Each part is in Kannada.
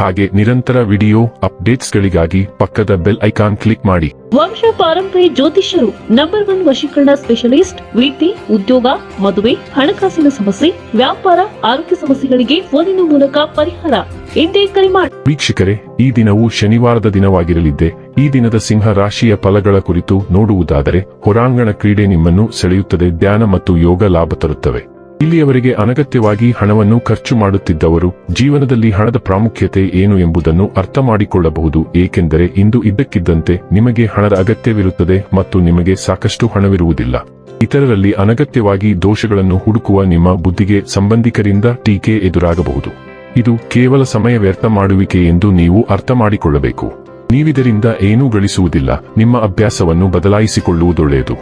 ಹಾಗೆ ನಿರಂತರ ವಿಡಿಯೋ ಅಪ್ಡೇಟ್ಸ್ಗಳಿಗಾಗಿ ಪಕ್ಕದ ಬೆಲ್ ಐಕಾನ್ ಕ್ಲಿಕ್ ಮಾಡಿ. ವಂಶ ಪಾರಂಪರಿ ಜ್ಯೋತಿಷ್ಯರು ನಂಬರ್ ಒನ್ ವಶೀಕರಣ ಸ್ಪೆಷಲಿಸ್ಟ್ ವಿದ್ಯೆ ಉದ್ಯೋಗ ಮದುವೆ ಹಣಕಾಸಿನ ಸಮಸ್ಯೆ ವ್ಯಾಪಾರ ಆರೋಗ್ಯ ಸಮಸ್ಯೆಗಳಿಗೆ ಫೋನಿನ ಮೂಲಕ ಪರಿಹಾರ. ಎಂದೇ ಕರೆ ಮಾಡಿ ವೀಕ್ಷಕರೇ ಈ ದಿನವು ಶನಿವಾರದ ದಿನವಾಗಿರಲಿದ್ದೆ. ಈ ದಿನದ ಸಿಂಹ ರಾಶಿಯ ಫಲಗಳ ಕುರಿತು ನೋಡುವುದಾದರೆ ಹೊರಾಂಗಣ ಕ್ರೀಡೆ ನಿಮ್ಮನ್ನು ಸೆಳೆಯುತ್ತದೆ ಧ್ಯಾನ ಮತ್ತು ಯೋಗ ಲಾಭ ತರುತ್ತವೆ. ಇಲ್ಲಿಯವರೆಗೆ ಅನಗತ್ಯವಾಗಿ ಹಣವನ್ನು ಖರ್ಚು ಮಾಡುತ್ತಿದ್ದವರು ಜೀವನದಲ್ಲಿ ಹಣದ ಪ್ರಾಮುಖ್ಯತೆ ಏನು ಎಂಬುದನ್ನು ಅರ್ಥ ಮಾಡಿಕೊಳ್ಳಬಹುದು ಏಕೆಂದರೆ ಇಂದು ಇದ್ದಕ್ಕಿದ್ದಂತೆ ನಿಮಗೆ ಹಣದ ಅಗತ್ಯವಿರುತ್ತದೆ ಮತ್ತು ನಿಮಗೆ ಸಾಕಷ್ಟು ಹಣವಿರುವುದಿಲ್ಲ. ಇತರರಲ್ಲಿ ಅನಗತ್ಯವಾಗಿ ದೋಷಗಳನ್ನು ಹುಡುಕುವ ನಿಮ್ಮ ಬುದ್ಧಿಗೆ ಸಂಬಂಧಿಕರಿಂದ ಟೀಕೆ ಎದುರಾಗಬಹುದು. ಇದು ಕೇವಲ ಸಮಯ ವ್ಯರ್ಥ ಮಾಡುವಿಕೆ ಎಂದು ನೀವು ಅರ್ಥ ಮಾಡಿಕೊಳ್ಳಬೇಕು ನೀವಿದರಿಂದ ಏನೂ ಗಳಿಸುವುದಿಲ್ಲ, ನಿಮ್ಮ ಅಭ್ಯಾಸವನ್ನು ಬದಲಾಯಿಸಿಕೊಳ್ಳುವುದೊಳ್ಳೆಯದು.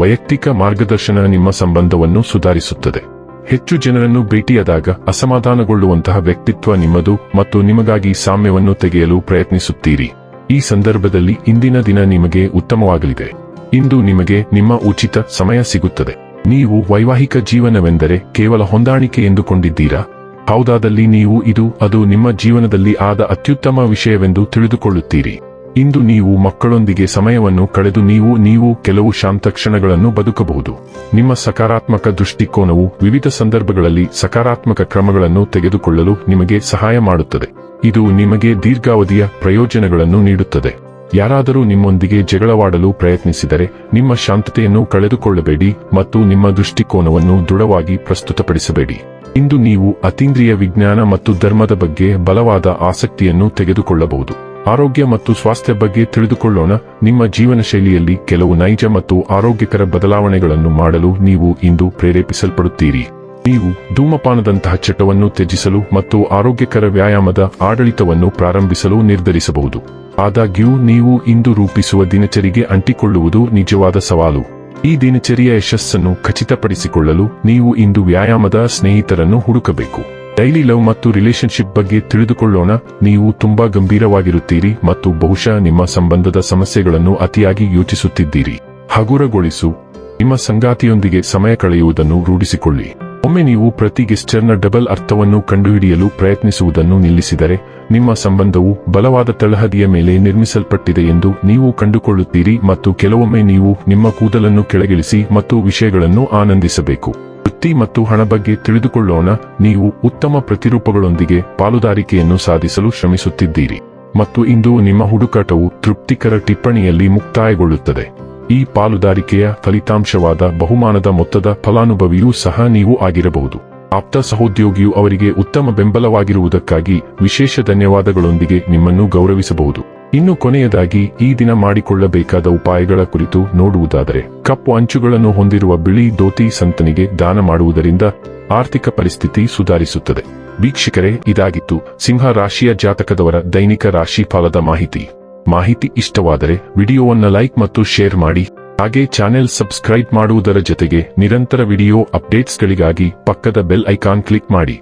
ವೈಯಕ್ತಿಕ ಮಾರ್ಗದರ್ಶನ ನಿಮ್ಮ ಸಂಬಂಧವನ್ನು ಸುಧಾರಿಸುತ್ತದೆ. ಹೆಚ್ಚು ಜನರನ್ನು ಭೇಟಿಯಾದಾಗ ಅಸಮಾಧಾನಗೊಳ್ಳುವಂತಹ ವ್ಯಕ್ತಿತ್ವ ನಿಮ್ಮದು ಮತ್ತು ನಿಮಗಾಗಿ ಸಾಮ್ಯವನ್ನು ತೆಗೆಯಲು ಪ್ರಯತ್ನಿಸುತ್ತೀರಿ. ಈ ಸಂದರ್ಭದಲ್ಲಿ ಇಂದಿನ ದಿನ ನಿಮಗೆ ಉತ್ತಮವಾಗಲಿದೆ. ಇಂದು ನಿಮಗೆ ನಿಮ್ಮ ಉಚಿತ ಸಮಯ ಸಿಗುತ್ತದೆ. ನೀವು ವೈವಾಹಿಕ ಜೀವನವೆಂದರೆ ಕೇವಲ ಹೊಂದಾಣಿಕೆ ಎಂದುಕೊಂಡಿದ್ದೀರಾ? ಹೌದಾದಲ್ಲಿ ನೀವು ಇದು ಅದು ನಿಮ್ಮ ಜೀವನದಲ್ಲಿ ಆದ ಅತ್ಯುತ್ತಮ ವಿಷಯವೆಂದು ತಿಳಿದುಕೊಳ್ಳುತ್ತೀರಿ. ಇಂದು ನೀವು ಮಕ್ಕಳೊಂದಿಗೆ ಸಮಯವನ್ನು ಕಳೆದು ನೀವು ನೀವು ಕೆಲವು ಶಾಂತ ಕ್ಷಣಗಳನ್ನು ಬದುಕಬಹುದು. ನಿಮ್ಮ ಸಕಾರಾತ್ಮಕ ದೃಷ್ಟಿಕೋನವು ವಿವಿಧ ಸಂದರ್ಭಗಳಲ್ಲಿ ಸಕಾರಾತ್ಮಕ ಕ್ರಮಗಳನ್ನು ತೆಗೆದುಕೊಳ್ಳಲು ನಿಮಗೆ ಸಹಾಯ ಮಾಡುತ್ತದೆ. ಇದು ನಿಮಗೆ ದೀರ್ಘಾವಧಿಯ ಪ್ರಯೋಜನಗಳನ್ನು ನೀಡುತ್ತದೆ. ಯಾರಾದರೂ ನಿಮ್ಮೊಂದಿಗೆ ಜಗಳವಾಡಲು ಪ್ರಯತ್ನಿಸಿದರೆ, ನಿಮ್ಮ ಶಾಂತತೆಯನ್ನು ಕಳೆದುಕೊಳ್ಳಬೇಡಿ ಮತ್ತು ನಿಮ್ಮ ದೃಷ್ಟಿಕೋನವನ್ನು ದೃಢವಾಗಿ ಪ್ರಸ್ತುತಪಡಿಸಬೇಡಿ. ಇಂದು ನೀವು ಅತೀಂದ್ರಿಯ ವಿಜ್ಞಾನ ಮತ್ತು ಧರ್ಮದ ಬಗ್ಗೆ ಬಲವಾದ ಆಸಕ್ತಿಯನ್ನು ತೆಗೆದುಕೊಳ್ಳಬಹುದು. ಆರೋಗ್ಯ ಮತ್ತು ಸ್ವಾಸ್ಥ್ಯ ಬಗ್ಗೆ ತಿಳಿದುಕೊಳ್ಳೋಣ. ನಿಮ್ಮ ಜೀವನ ಶೈಲಿಯಲ್ಲಿ ಕೆಲವು ನೈಜ ಮತ್ತು ಆರೋಗ್ಯಕರ ಬದಲಾವಣೆಗಳನ್ನು ಮಾಡಲು ನೀವು ಇಂದು ಪ್ರೇರೇಪಿಸಲ್ಪಡುತ್ತೀರಿ. ನೀವು ಧೂಮಪಾನದಂತಹ ಚಟವನ್ನು ತ್ಯಜಿಸಲು ಮತ್ತು ಆರೋಗ್ಯಕರ ವ್ಯಾಯಾಮದ ಆಡಳಿತವನ್ನು ಪ್ರಾರಂಭಿಸಲು ನಿರ್ಧರಿಸಬಹುದು. ಆದಾಗ್ಯೂ, ನೀವು ಇಂದು ರೂಪಿಸುವ ದಿನಚರಿಗೆ ಅಂಟಿಕೊಳ್ಳುವುದು ನಿಜವಾದ ಸವಾಲು. ಈ ದಿನಚರಿಯ ಯಶಸ್ಸನ್ನು ಖಚಿತಪಡಿಸಿಕೊಳ್ಳಲು ನೀವು ಇಂದು ವ್ಯಾಯಾಮದ ಸ್ನೇಹಿತರನ್ನು ಹುಡುಕಬೇಕು. ಡೈಲಿ ಲವ್ ಮತ್ತು ರಿಲೇಶನ್ಶಿಪ್ ಬಗ್ಗೆ ತಿಳಿದುಕೊಳ್ಳೋಣ. ನೀವು ತುಂಬಾ ಗಂಭೀರವಾಗಿರುತ್ತೀರಿ ಮತ್ತು ಬಹುಶಃ ನಿಮ್ಮ ಸಂಬಂಧದ ಸಮಸ್ಯೆಗಳನ್ನು ಅತಿಯಾಗಿ ಯೋಚಿಸುತ್ತಿದ್ದೀರಿ. ಹಗುರಗೊಳಿಸು. ನಿಮ್ಮ ಸಂಗಾತಿಯೊಂದಿಗೆ ಸಮಯ ಕಳೆಯುವುದನ್ನು ರೂಢಿಸಿಕೊಳ್ಳಿ. ಒಮ್ಮೆ ನೀವು ಪ್ರತಿ ಗೆಸ್ಟರ್ನ ಡಬಲ್ ಅರ್ಥವನ್ನು ಕಂಡುಹಿಡಿಯಲು ಪ್ರಯತ್ನಿಸುವುದನ್ನು ನಿಲ್ಲಿಸಿದರೆ, ನಿಮ್ಮ ಸಂಬಂಧವು ಬಲವಾದ ತಳಹದಿಯ ಮೇಲೆ ನಿರ್ಮಿಸಲ್ಪಟ್ಟಿದೆ ಎಂದು ನೀವು ಕಂಡುಕೊಳ್ಳುತ್ತೀರಿ ಮತ್ತು ಕೆಲವೊಮ್ಮೆ ನೀವು ನಿಮ್ಮ ಕೂದಲನ್ನು ಕೆಳಗಿಳಿಸಿ ಮತ್ತು ವಿಷಯಗಳನ್ನು ಆನಂದಿಸಬೇಕು. ವೃತ್ತಿ ಮತ್ತು ಹಣ ಬಗ್ಗೆ ತಿಳಿದುಕೊಳ್ಳೋಣ. ನೀವು ಉತ್ತಮ ಪ್ರತಿರೂಪಗಳೊಂದಿಗೆ ಪಾಲುದಾರಿಕೆಯನ್ನು ಸಾಧಿಸಲು ಶ್ರಮಿಸುತ್ತಿದ್ದೀರಿ. ಮತ್ತು ಇಂದು ನಿಮ್ಮ ಹುಡುಕಾಟವು ತೃಪ್ತಿಕರ ಟಿಪ್ಪಣಿಯಲ್ಲಿ ಮುಕ್ತಾಯಗೊಳ್ಳುತ್ತದೆ. ಈ ಪಾಲುದಾರಿಕೆಯ ಫಲಿತಾಂಶವಾದ ಬಹುಮಾನದ ಮೊತ್ತದ ಫಲಾನುಭವಿಯೂ ಸಹ ನೀವು ಆಗಿರಬಹುದು. ಆಪ್ತ ಸಹೋದ್ಯೋಗಿಯು ಅವರಿಗೆ ಉತ್ತಮ ಬೆಂಬಲವಾಗಿರುವುದಕ್ಕಾಗಿ ವಿಶೇಷ ಧನ್ಯವಾದಗಳೊಂದಿಗೆ ನಿಮ್ಮನ್ನು ಗೌರವಿಸಬಹುದು. ಇನ್ನು ಕೊನೆಯದಾಗಿ ಈ ದಿನ ಮಾಡಿಕೊಳ್ಳಬೇಕಾದ ಉಪಾಯಗಳ ಕುರಿತು ನೋಡುವುದಾದರೆ, ಕಪ್ಪು ಅಂಚುಗಳನ್ನು ಹೊಂದಿರುವ ಬಿಳಿ ದೋತಿ ಸಂತನಿಗೆ ದಾನ ಮಾಡುವುದರಿಂದ ಆರ್ಥಿಕ ಪರಿಸ್ಥಿತಿ ಸುಧಾರಿಸುತ್ತದೆ. ವೀಕ್ಷಕರೇ, ಇದಾಗಿತ್ತು ಸಿಂಹ ರಾಶಿಯ ಜಾತಕದವರ ದೈನಿಕ ರಾಶಿ ಫಲದ ಮಾಹಿತಿ. ಮಾಹಿತಿ ಇಷ್ಟವಾದರೆ ವಿಡಿಯೋವನ್ನ ಲೈಕ್ ಮತ್ತು ಶೇರ್ ಮಾಡಿ, ಹಾಗೆ ಚಾನೆಲ್ ಸಬ್ಸ್ಕ್ರೈಬ್ ಮಾಡುವುದರ ಜೊತೆಗೆ ನಿರಂತರ ವಿಡಿಯೋ ಅಪ್ಡೇಟ್ಸ್ಗಳಿಗಾಗಿ ಪಕ್ಕದ ಬೆಲ್ ಐಕಾನ್ ಕ್ಲಿಕ್ ಮಾಡಿ.